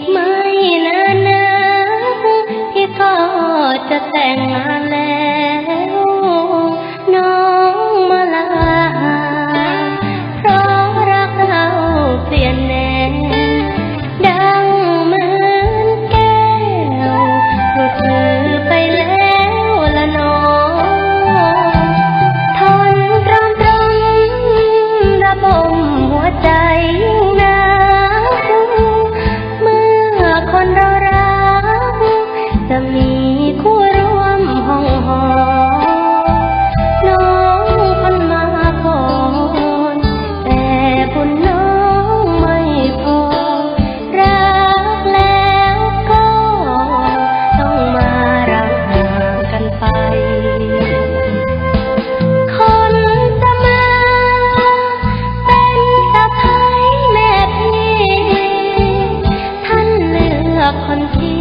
กไม่นานนะที่ก็จะแต่งงานแล้ว มีคู่ร่วมห้องหอ น้องคนมาก่อนแต่คุณน้องไม่พอ รักแล้วก็ต้องมารักห่างกันไป คนเสมอเป็นสะพ้ายแม่พี่ ท่านเลือกคนที่